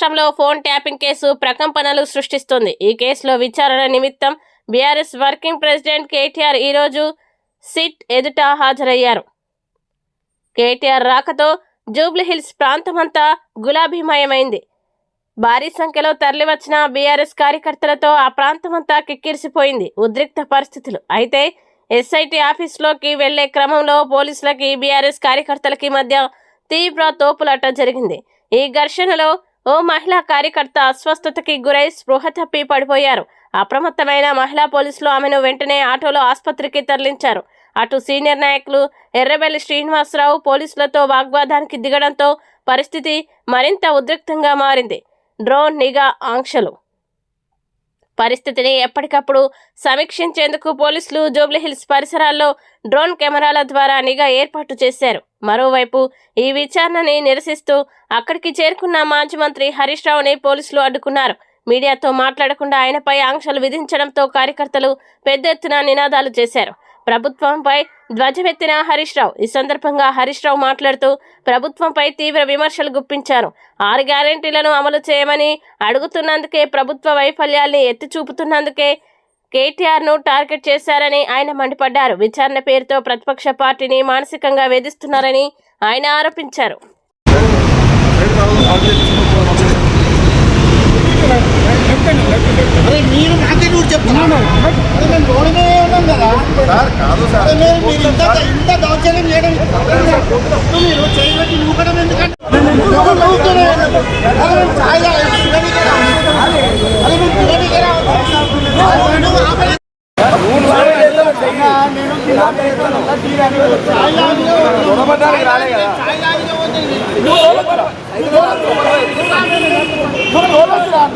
రాష్ట్రంలో phone tapping case ప్రకంపనలు సృష్టిస్తుంది. ఈ కేసులో విచారణ నిమిత్తం బీఆర్ఎస్ వర్కింగ్ ప్రెసిడెంట్ కేటీఆర్ ఈరోజు సిట్ ఎదుట హాజరయ్యారు. కేటీఆర్ రాకతో జూబ్లీహిల్స్ ప్రాంతమంతా గులాబీమయమైంది. భారీ సంఖ్యలో తరలివచ్చిన బీఆర్ఎస్ కార్యకర్తలతో ఆ ప్రాంతమంతా కిక్కిరిసిపోయింది ఉద్రిక్త పరిస్థితులు. అయితే ఎస్ఐటి ఆఫీసులోకి వెళ్ళే క్రమంలో పోలీసులకి బీఆర్ఎస్ కార్యకర్తలకి మధ్య తీవ్ర తోపులాట జరిగింది. ఈ ఘర్షణలో ఓ మహిళా కార్యకర్త అస్వస్థతకి గురై స్పృహ తప్పి పడిపోయారు. అప్రమత్తమైన మహిళా పోలీసులు ఆమెను వెంటనే ఆటోలో ఆసుపత్రికి తరలించారు. అటు సీనియర్ నాయకులు ఎర్రబెల్లి శ్రీనివాసరావు పోలీసులతో వాగ్వాదానికి దిగడంతో పరిస్థితి మరింత ఉద్రిక్తంగా మారింది. డ్రోన్ నిఘా ఆంక్షలు పరిస్థితిని ఎప్పటికప్పుడు సమీక్షించేందుకు పోలీసులు జూబ్లీహిల్స్ పరిసరాల్లో డ్రోన్ కెమెరాల ద్వారా నిఘా ఏర్పాటు చేశారు. మరోవైపు ఈ విచారణని నిరసిస్తూ అక్కడికి చేరుకున్న మాజీ మంత్రి హరీష్ రావుని పోలీసులు అడ్డుకున్నారు. మీడియాతో మాట్లాడకుండా ఆయనపై ఆంక్షలు విధించడంతో కార్యకర్తలు పెద్ద ఎత్తున నినాదాలు చేశారు. ప్రభుత్వంపై ధ్వజమెత్తిన హరీష్ రావు. ఈ సందర్భంగా హరీష్ రావు మాట్లాడుతూ ప్రభుత్వంపై తీవ్ర విమర్శలు గుప్పించారు. ఆరు గ్యారెంటీలను అమలు చేయమని అడుగుతున్నందుకే ప్రభుత్వ వైఫల్యాల్ని ఎత్తి చూపుతున్నందుకే కేటీఆర్ను టార్గెట్ చేశారని ఆయన మండిపడ్డారు. విచారణ పేరుతో ప్రతిపక్ష పార్టీని మానసికంగా వేధిస్తున్నారని ఆయన ఆరోపించారు. అరే మీరు నాకే నువ్వు చెప్తున్నాను ఉన్నాం కదా మీరు మీరు ఇంత ఇంత దౌర్జన్యం చేయడం నువ్వు మీరు చేయబట్టి నువ్వు కూడా ఎందుకంటే నువ్వు నవ్వుతూనే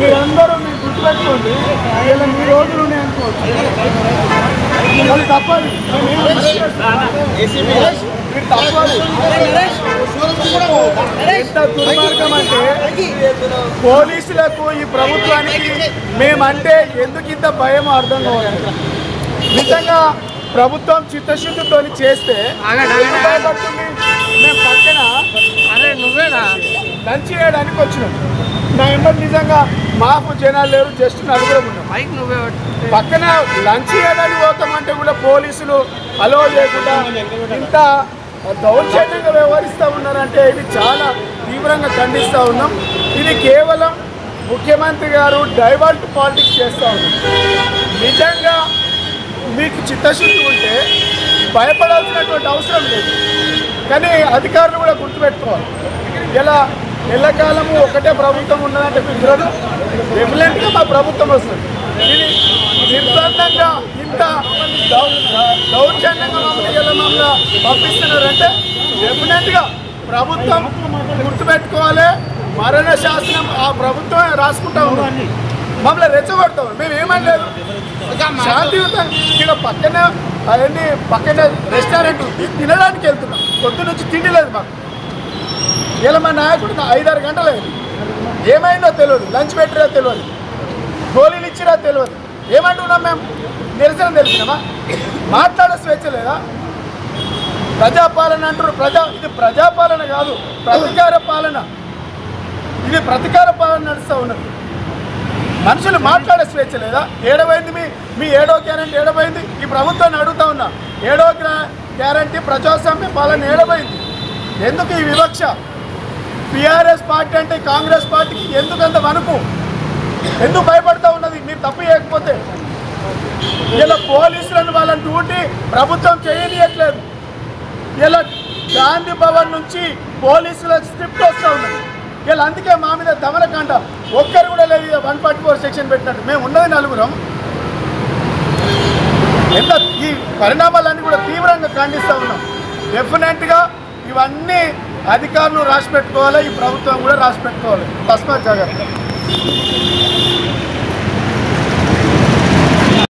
మీరందరూ మీరు గుర్తుపెట్టుకోండి ఇలా మీ రోజులు మీరు ఎంత దుర్మార్గం అంటే పోలీసులకు ఈ ప్రభుత్వానికి మేమంటే ఎందుకు ఇంత భయం అర్థం కావాలి నిజంగా ప్రభుత్వం చిత్తశుద్ధితో చేస్తే భయపడుతుంది? మేము పక్కన అరే నువ్వేనా? లంచ్ చేయడానికి వచ్చినాం. నా ఎంబడి నిజంగా మాకు జనాలు లేరు జస్ట్ నలుగురం ఉన్నాం. మైక్ నువ్వే పక్కన లంచ్ చేయడానికి పోతామంటే కూడా పోలీసులు అలో చేయకుండా ఇంత దౌర్జన్యంగా వ్యవహరిస్తూ ఉన్నారంటే ఇది చాలా తీవ్రంగా ఖండిస్తూ ఉన్నాం. ఇది కేవలం ముఖ్యమంత్రి గారు డైవర్ట్ పాలిటిక్స్ చేస్తూ ఉన్నారు నిజంగా మీకు చిత్తశుద్ధి ఉంటే భయపడాల్సినటువంటి అవసరం లేదు. కానీ అధికారులు కూడా గుర్తుపెట్టుకోవాలి. ఇలా ఎల్లకాలము ఒకటే ప్రభుత్వం ఉన్నదంటే కుదరదు డెఫినెట్గా మా ప్రభుత్వం వస్తుంది. ఇది నిర్బంధంగా ఇంత దౌర్జన్యంగా మమ్మల్ని ఇలా మమ్మల్ని పంపిస్తున్నారంటే డెఫినెట్గా ప్రభుత్వం గుర్తుపెట్టుకోవాలి. మరణ శాసనం ఆ ప్రభుత్వమే రాసుకుంటా ఉంది. మమ్మల్ని రెచ్చగొడతాం మేము ఏమనలేదు శాంతియుతం ఇక్కడ పక్కన అవన్నీ పక్కన రెస్టారెంట్ తినడానికి వెళ్తున్నాం. పొద్దు నుంచి తిండి లేదు మాకు. ఇలా మా నాయకుడు ఐదారు గంటలు. ఏమైందో తెలియదు. లంచ్ పెట్టిరా తెలియదు. గోళీలు ఇచ్చిరా తెలియదు. ఏమంటున్నాం మేము? నిరసన తెలిసినామా మాట్లాడే స్వేచ్ఛ లేదా? ప్రజాపాలన అంటారు ప్రజా ఇది ప్రజాపాలన కాదు. ప్రతికార పాలన. ఇది ప్రతికార పాలన నడుస్తూ ఉన్నది. మనుషులు మాట్లాడే స్వేచ్ఛ లేదా? ఏడవైంది మీ మీ ఏడో గ్యారంటీ ఏడవైంది? ఈ ప్రభుత్వాన్ని అడుగుతా ఉన్నా. ఏడో గ్యారంటీ ప్రజాస్వామ్య పాలన ఏడవైంది? ఎందుకు ఈ వివక్ష? బీఆర్ఎస్ పార్టీ అంటే కాంగ్రెస్ పార్టీకి ఎందుకు అంత వణుకు? ఎందుకు భయపడతా ఉన్నది? మీరు తప్పు చేయకపోతే. ఇలా పోలీసులను వాళ్ళని డ్యూటీ ప్రభుత్వం చేయనీయట్లేదు. ఇలా గాంధీ భవన్ నుంచి పోలీసుల స్క్రిప్ట్ వస్తూ ఉన్నది. ఇలా అందుకే మా మీద దమనకాండ ఒక్కరు కూడా లేదు వన్ ఫార్టీ ఫోర్ సెక్షన్ పెట్టినట్టు. మేము ఉన్నది నలుగురం. ఎంత ఈ పరిణామాలన్నీ కూడా తీవ్రంగా ఖండిస్తూ ఉన్నాం. డెఫినెట్గా ఇవన్నీ అధికారులు రాసి పెట్టుకోవాలి ఈ ప్రభుత్వం కూడా రాసి పెట్టుకోవాలి. తస్మాత్ జాగ్రత్త